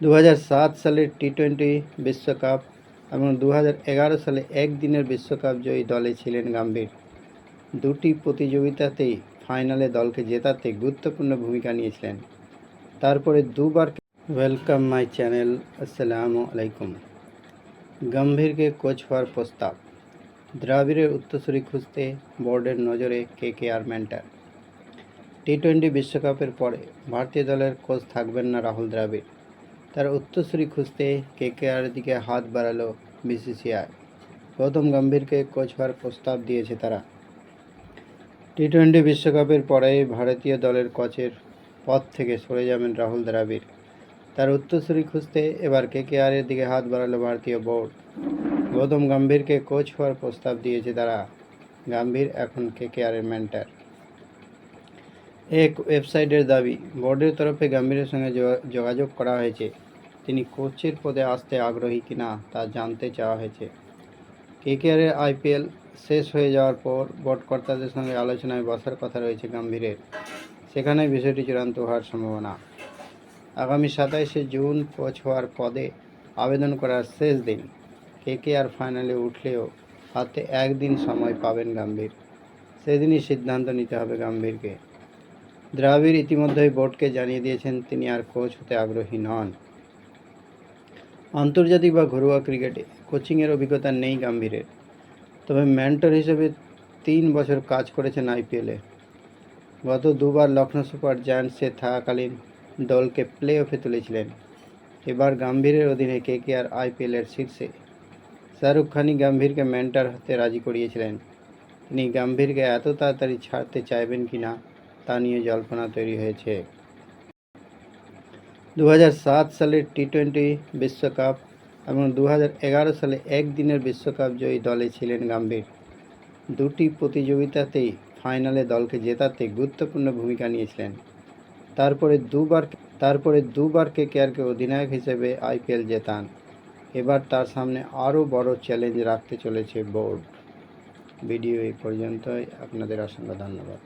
দু হাজার সাত সালের টি টোয়েন্টি বিশ্বকাপ এবং দু হাজার এগারো সালে একদিনের বিশ্বকাপ জয়ী দলে ছিলেন গাম্ভীর। দুটি প্রতিযোগিতাতেই ফাইনালে দলকে জেতাতে গুরুত্বপূর্ণ ভূমিকা নিয়েছিলেন। তারপরে দুবার ওয়েলকাম মাই চ্যানেল, আসসালামু আলাইকুম। গম্ভীরকে কোচ হওয়ার প্রস্তাব। দ্রাবিড়ের উত্তরসূরি খুঁজতে বোর্ডের নজরে কে কে আর মেন্টার। টি টোয়েন্টি বিশ্বকাপের পরে ভারতীয় দলের কোচ থাকবেন না রাহুল দ্রাবিড়। তার উত্তরসূরি খুঁজতে কে কে আর দিকে হাত বাড়ালো বিসিসিআই। গৌতম গম্ভীরকে কোচ হওয়ার প্রস্তাব দিয়েছে তারা। টি টোয়েন্টি বিশ্বকাপের পরেই ভারতীয় দলের কোচের পদ থেকে সরে যাবেন রাহুল দ্রাবিড়। তার উত্তরসূরি খুঁজতে এবার কে কে আরের দিকে হাত বাড়ালো ভারতীয় বোর্ড। গৌতম গম্ভীরকে কোচ হওয়ার প্রস্তাব দিয়েছে তারা। গম্ভীর এখন কে কে আরের মেন্টার। এক ওয়েবসাইটের দাবি, বোর্ডের তরফে গম্ভীরের সঙ্গে যোগা- যোগাযোগ করা হয়েছে। তিনি কোচের পদে আসতে আগ্রহী কিনা তা জানতে চাওয়া হয়েছে। কেকেআরের আইপিএল শেষ হয়ে যাওয়ার পর বোর্ড কর্তাদের সঙ্গে আলোচনায় বসার কথা রয়েছে গাম্ভীরের। সেখানে বিষয়টি চূড়ান্ত হওয়ার সম্ভাবনা। আগামী সাতাইশে জুন কোচ হওয়ার পদে আবেদন করার শেষ দিন। কেকেআর ফাইনালে উঠলেও হাতে একদিন সময় পাবেন গাম্ভীর। সেদিনই সিদ্ধান্ত নিতে হবে গম্ভীরকে। দ্রাবিড় ইতিমধ্যেই বোর্ডকে জানিয়ে দিয়েছেন তিনি আর কোচ হতে আগ্রহী নন। আন্তর্জাতিক বা ঘরোয়া ক্রিকেটে কোচিংয়ের অভিজ্ঞতা নেই গাম্ভীরের। তবে মেন্টর হিসেবে তিন বছর কাজ করেছেন আইপিএলে। গত দুবার লখনৌ সুপার জায়ান্টসে থাকাকালীন দলকে প্লে অফে তুলেছিলেন। এবার গাম্ভীরের অধীনে কে কে আর আইপিএলের শীর্ষে শাহরুখ খানই গাম্ভীরকে মেন্টর হতে রাজি করিয়েছিলেন। তিনি গাম্ভীরকে এত তাড়াতাড়ি ছাড়তে চাইবেন কিনা তা নিয়ে জল্পনা তৈরি হয়েছে। দু সালের টি টোয়েন্টি বিশ্বকাপ এবং দু হাজার এগারো সালে একদিনের বিশ্বকাপ জয়ী দলে ছিলেন গাম্ভীর। দুটি প্রতিযোগিতাতেই ফাইনালে দলকে জেতাতে গুরুত্বপূর্ণ ভূমিকা নিয়েছিলেন। তারপরে দুবার তারপরে দুবার কে কেয়ারকে অধিনায়ক হিসেবে আইপিএল জেতান। এবার তার সামনে আরও বড় চ্যালেঞ্জ রাখতে চলেছে বোর্ড। ভিডিও এই পর্যন্তই। আপনাদের অসংখ্য ধন্যবাদ।